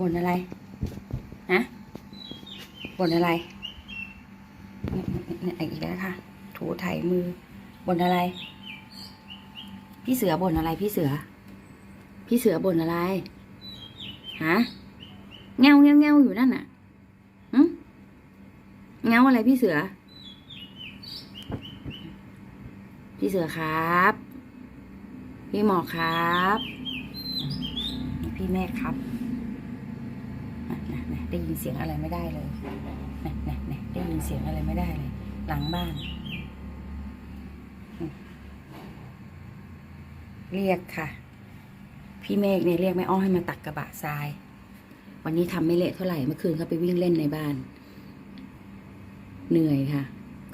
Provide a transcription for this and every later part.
บ่นอะไรฮะบ่นอะไรเนี่ยอีกแล้วค่ะ ถูไถมือบ่นอะไร พี่เสือบ่นอะไรพี่เสือ พี่เสือบ่นอะไรฮะเงาเงาเงาอยู่นั่นน่ะหืมเงาอะไรพี่เสือ พี่เสือครับ พี่หมอครับ พี่แม่ครับ นะได้ยินเสียงอะไรไม่ได้เลยนะนะนะได้ยินเสียงอะไรไม่ได้เลย หลังบ้าน เรียกค่ะ พี่เมฆเนี่ยเรียกแม่อ้อให้มาตักกระบะทราย วันนี้ทำไม่เละเท่าไหร่เมื่อคืนเขาไปวิ่งเล่นในบ้าน เหนื่อยค่ะ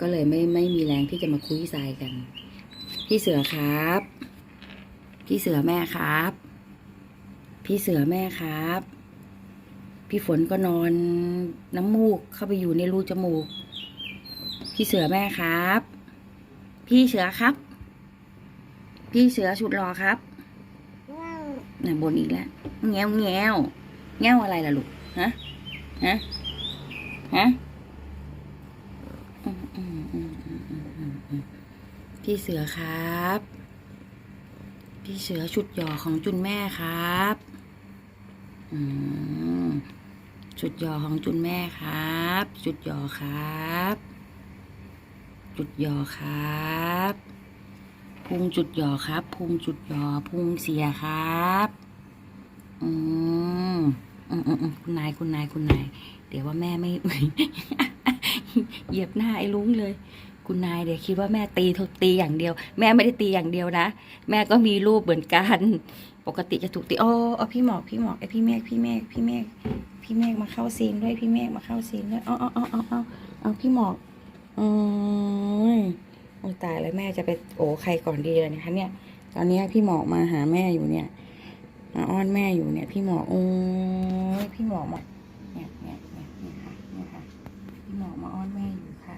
ก็เลยไม่ไม่มีแรงที่จะมาคุยทรายกัน พี่เสือครับ พี่เสือแม่ครับ พี่เสือแม่ครับ พี่ฝนก็นอนน้ำมูกเข้าไปอยู่ในรูจมูก พี่เสือแม่ครับ พี่เสือครับ พี่เสือชุดรอครับน่ะบนอีกแล้วแงวแงวแงวอะไรล่ะลูกฮะฮะฮะพี่เสือครับ พี่เสือชุดหย่อของจุนแม่ครับ อืม ชุดหย่อของจุนแม่ครับชุดหย่อครับ จุดหย่อครับพุงจุดหย่อครับพุงจุดหย่อพุงเสียครับอืมอืมอืมคุณนายคุณนายคุณนาย เดี๋ยวว่าแม่ไม่เหยียบหน้าไอ้ลุงเลย คุณนายเดี๋ยวคิดว่าแม่ตีถูกตีอย่างเดียว แม่ไม่ได้ตีอย่างเดียวนะ แม่ก็มีรูปเหมือนกัน ปกติจะถูกตีโอ้เอาพี่หมอกพี่หมอกไอพี่เมฆพี่เมฆพี่เมฆพี่เมฆมาเข้าซีนด้วยพี่เมฆมาเข้าซีนด้วยเอาเอาเอาเอาเอาเอาพี่หมอกอืมโอ้ยตายแล้วแม่จะไปโอ้ใครก่อนดีเลยนะคะเนี่ย ตอนนี้พี่หมอกมาหาแม่อยู่เนี่ยมาอ้อนแม่อยู่เนี่ย พี่หมอกโอ้ยพี่หมอกมาเนี่ยเนี่ยเนี่ยเนี่ยค่ะเนี่ยค่ะพี่หมอกมาอ้อนแม่อยู่ค่ะ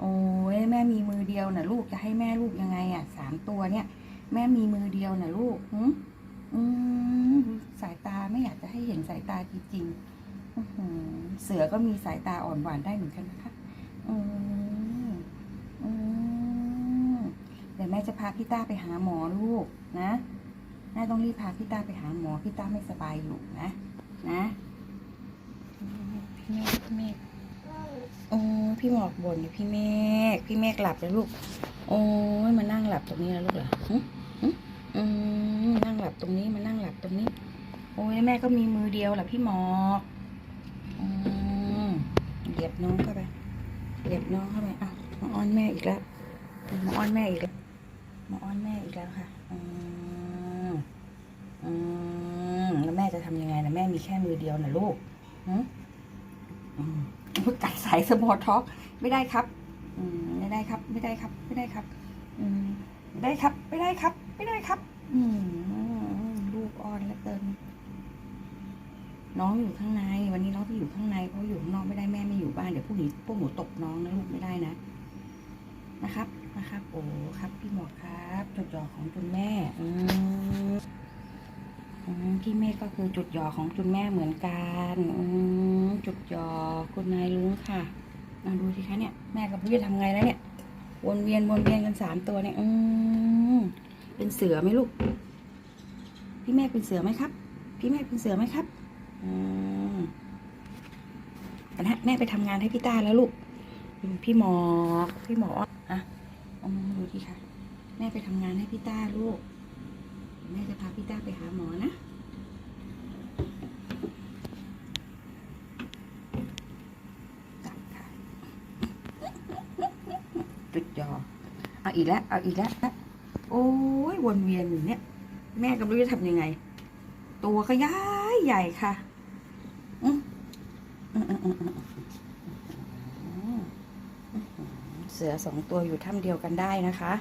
โอ้ยแม่มีมือเดียวนะลูกจะให้แม่ลูกยังไงอะสามตัวเนี่ย แม่มีมือเดียวนะลูกหื อืมสายตาไม่อยากจะให้เห็นสายตาจริงๆอื้อหือเสือก็มีสายตาอ่อนหวานได้เหมือนกันนะคะอืมอืมเดี๋ยวแม่จะพาพี่ต้าไปหาหมอลูกนะแม่ต้องรีบพาพี่ต้าไปหาหมอพี่ต้าไม่สบายอยู่นะ นะพี่เมฆพี่เมฆโอ้ยพี่หมอกบ่นอยู่พี่เมฆพี่เมฆหลับแล้วลูก โอ้ยมานั่งหลับตรงนี้แล้วลูกเหรอหึหึ อืมนั่งหลับตรงนี้มานั่งหลับตรงนี้ โอ้ยแม่ก็มีมือเดียวแหละพี่หมอกอืมเหยียบน้องเข้าไปเหยียบน้องเข้าไปอะมาอ้อนแม่อีกแล้วมาอ้อนแม่อีกแล้วมาอ้อนแม่อีกแล้วค่ะอืมอืมแล้วแม่จะทำยังไงนะแม่มีแค่มือเดียวนะลูกหึอืมพูดกัดสายสมอท็อกไม่ได้ครับ อืมไม่ได้ครับ ไม่ได้ครับ ไม่ได้ครับ อืมได้ครับ ไม่ได้ครับ ไม่ได้ครับอืมลูกอ่อนเหลือเกิน น้องอยู่ข้างใน วันนี้น้องที่อยู่ข้างในเพราะอยู่ข้างนอกไม่ได้แม่ไม่อยู่บ้านเดี๋ยวพวกนี้พวกหนูตกน้องนะลูกไม่ได้นะนะครับนะครับ โอ้ครับพี่หมอครับจุดหยอของคุณแม่อืมอืมพี่เมฆก็คือจุดหยอของคุณแม่เหมือนกันอืมจุดหยอคุณนายลุงค่ะลองดูสิคะเนี่ยแม่กับพี่จะทำไงแล้วเนี่ยวนเวียนวนเวียนกันสามตัวเนี่ยอืม เป็นเสือไหมลูก พี่เมฆเป็นเสือไหมครับ พี่เมฆเป็นเสือไหมครับอืมนะแม่ไปทำงานให้พี่ต้าแล้วลูกพี่หมอพี่หมออะเอามาดูทีค่ะ แม่ไปทำงานให้พี่ต้าลูก แม่จะพาพี่ต้าไปหาหมอนะกลับค่ะจุดยอเอาอีกแล้ว เอาอีกแล้ว โอ้ยวนเวียนอยู่เนี่ย แม่ก็ไม่รู้จะทำยังไง ตัวก็ย้ายใหญ่ค่ะอืมอืมอืมอืมอืมเสือสองตัวอยู่ถ้ำเดียวกันได้นะคะ